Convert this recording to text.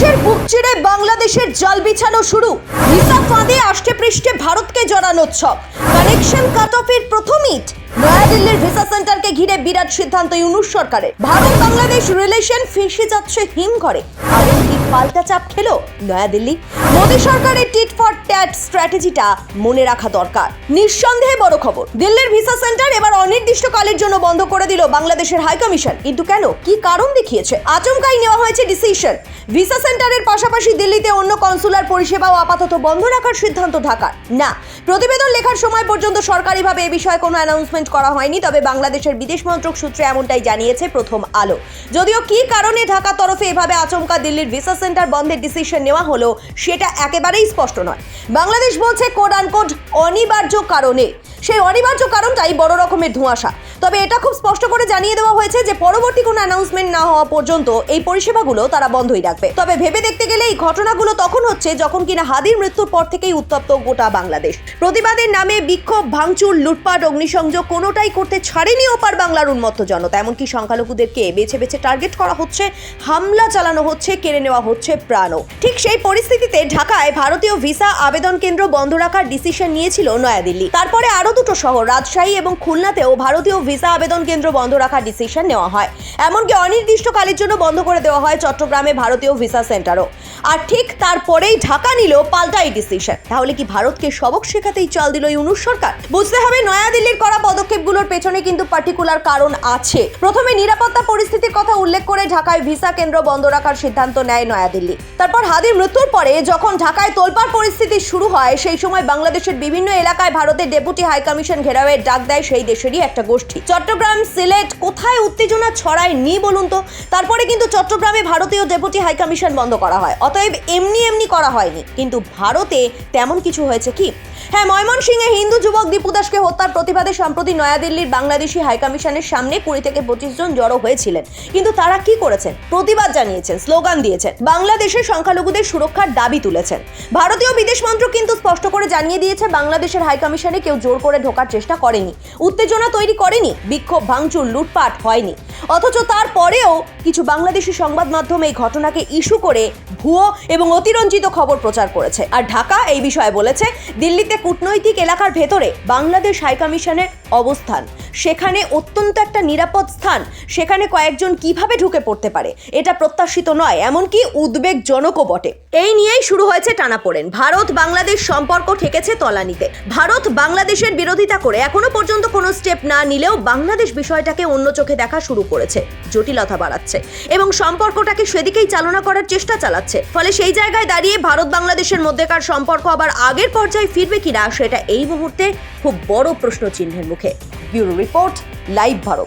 দেশের বুক চিড়ে বাংলাদেশের জাল বিছানো শুরু। ভিসা ফাঁদে আষ্টে পৃষ্ঠে ভারতকে জড়ানো ছক। কানেকশন কাট অফের প্রথম ইট নয়াদিল্লির ভিসা সেন্টারকে ঘিরে বিরাট সিদ্ধান্ত ইউনুস সরকারের। ভারত বাংলাদেশ রিলেশন ফেসে যাচ্ছে হিম ঘরে কি পাল্টা চাপ খেলো নয়াদিল্লি? মোদী সরকারের টিট ফর ট্যাট স্ট্র্যাটেজিটা মনে রাখা দরকার। নিঃসন্দেহে বড় খবর। দিল্লির ভিসা সেন্টার এবার অনির্দিষ্টকালের জন্য বন্ধ করে দিল বাংলাদেশের হাই কমিশন কিন্তু কেন? কি কারণ দেখিয়েছে? আচমকাই নেওয়া হয়েছে ডিসিশন ভিসা সেন্টারের পাশাপাশি দিল্লিতে অন্য কনসুলার পরিষেবাও আপাতত বন্ধ রাখার সিদ্ধান্ত ঢাকার। না, প্রতিবেদন লেখার সময় পর্যন্ত সরকারিভাবে এ বিষয়ে কোনো অ্যানাউন্সমেন্ট করা হয়নি, তবে বাংলাদেশের বিদেশ মন্ত্রক সূত্রে এমনটাই জানিয়েছে প্রথম আলো। যদিও কি কারণে ঢাকা তরফে এভাবে আচমকা দিল্লির ভিসা সেন্টার বন্ধের ডিসিশন নেওয়া হলো, সেটা একেবারেই স্পষ্ট নয়। বাংলাদেশ বলছে কোড আনকোড অনিবার্য কারণে। সেই অনিবার্য কারণটাই বড় রকমের ধোঁয়াশা। তবে এটা খুব স্পষ্ট করে জানিয়ে দেওয়া হয়েছে যে পরবর্তী কোনো অ্যানাউন্সমেন্ট না হওয়া পর্যন্ত এই পরিষেবাগুলো তারা বন্ধই রাখবে। তবে ভেবে দেখতে গেলে এই ঘটনাগুলো তখন হচ্ছে যখন কিনা হাদির মৃত্যুর পর থেকেই উত্তপ্ত গোটা বাংলাদেশ। প্রতিবাদের নামে বিক্ষোভ, ভাঙচুর, লুটপাট, অগ্নিসংযোগ কোনোটাই করতে ছাড়েনি ওপার বাংলার উন্মত্ত জনতা। এমনকি সংখ্যালঘুদেরকে বেছে বেছে টার্গেট করা হচ্ছে, হামলা চালানো হচ্ছে, কেড়ে নেওয়া হচ্ছে প্রাণও। ঠিক সেই পরিস্থিতিতে ঢাকায় ভারতীয় ভিসা আবেদন কেন্দ্র বন্ধ রাখার ডিসিশন নিয়েছিল নয়াদিল্লি। তারপরে আরও দুটো শহর, রাজশাহী এবং খুলনাতেও ভারতীয় আবেদন কেন্দ্র বন্ধ রাখার ডিসিশন নেওয়া হয়। এমনকি অনির্দিষ্টকালের জন্য বন্ধ করে দেওয়া হয় চট্টগ্রামে ভারতীয় ভিসা সেন্টারও। আর ঠিক তারপরেই ঢাকা নিল পাল্টা এই ডিসিশন তাহলে কি ভারতকে সবক শেখাতেই চাল দিল ইউনুস সরকার? বুঝতে হবে নয়াদিল্লির করা পদক্ষেপগুলোর পেছনে কিন্তু পার্টিকুলার কারণ আছে। প্রথমে নিরাপত্তা পরিস্থিতির কথা উল্লেখ করে ঢাকায় ভিসা কেন্দ্র বন্ধ রাখার সিদ্ধান্ত নেয় নয়াদিল্লি। তারপর হাদির মৃত্যুর পরে যখন ঢাকায় তোলপাড় পরিস্থিতি শুরু হয়, সেই সময় বাংলাদেশের বিভিন্ন এলাকায় ভারতের ডেপুটি হাই কমিশন ঘেরাওয়ের ডাক দেয় সেই দেশেরই একটা গোষ্ঠী। চট্টগ্রাম সিলেট কোথায় উত্তেজনা ছড়ায় নি বলুন তো? তারপরে কিন্তু চট্টগ্রামে ভারতীয় ডেপুটি হাই কমিশন বন্ধ করা হয়। অতএব এমনি এমনি করা হয়নি। কিন্তু ভারতে তেমন কিছু হয়েছে কি? হ্যাঁ ময়মনসিংহে হিন্দু যুবক দীপু দাসকে হত্যার প্রতিবাদে সম্প্রতি নয়াদিল্লির বাংলাদেশি হাইকমিশনের সামনে কুড়ি থেকে পঁচিশ জন জড়ো হয়েছিলেন। কিন্তু তারা কি করেছেন? প্রতিবাদ জানিয়েছেন, স্লোগান দিয়েছেন। বাংলাদেশের সংখ্যালঘুদের সুরক্ষার দাবি তুলেছেন। ভারতীয় বিদেশ মন্ত্রক কিন্তু স্পষ্ট করে জানিয়ে দিয়েছে, বাংলাদেশের হাইকমিশনে কেউ জোর করে ঢোকার চেষ্টা করেনি। উত্তেজনা তৈরি করেনি, বিক্ষোভ, ভাঙচুর, লুটপাট হয়নি। অথচ তারপরেও কিছু বাংলাদেশি সংবাদ মাধ্যম এই ঘটনাকে ইস্যু করে ভুয়ো এবং অতিরঞ্জিত খবর প্রচার করেছে। আর ঢাকা এই বিষয়ে বলেছে, দিল্লিতে কূটনৈতিক এলাকার ভেতরে বাংলাদেশ হাইকমিশনের অবস্থান। সেখানে অত্যন্ত একটা নিরাপদ স্থান। সেখানে কয়েকজন কীভাবে ঢুকে পড়তে পারে? এটা প্রত্যাশিত নয়, এমনকি উদ্বেগজনকও বটে। এই নিয়েই শুরু হয়েছে টানাপোড়েন। ভারত বাংলাদেশ সম্পর্ক ঠেকেছে তলানিতে। ভারত বাংলাদেশের বিরোধিতা করে এখনও পর্যন্ত কোনো স্টেপ না নিলেও বাংলাদেশ বিষয়টাকে অন্য চোখে দেখা শুরু করেছে। জটিলতা বাড়াচ্ছে। এবং সম্পর্কটাকে সেদিকেই চালনা করার চেষ্টা চালাচ্ছে। ফলে সেই জায়গায় দাঁড়িয়ে ভারত বাংলাদেশের মধ্যেকার সম্পর্ক আবার আগের পর্যায়ে ফিরবে কিনা সেটা এই মুহূর্তে খুব বড় প্রশ্ন চিহ্নের মুখে। Bureau report, live Bharat.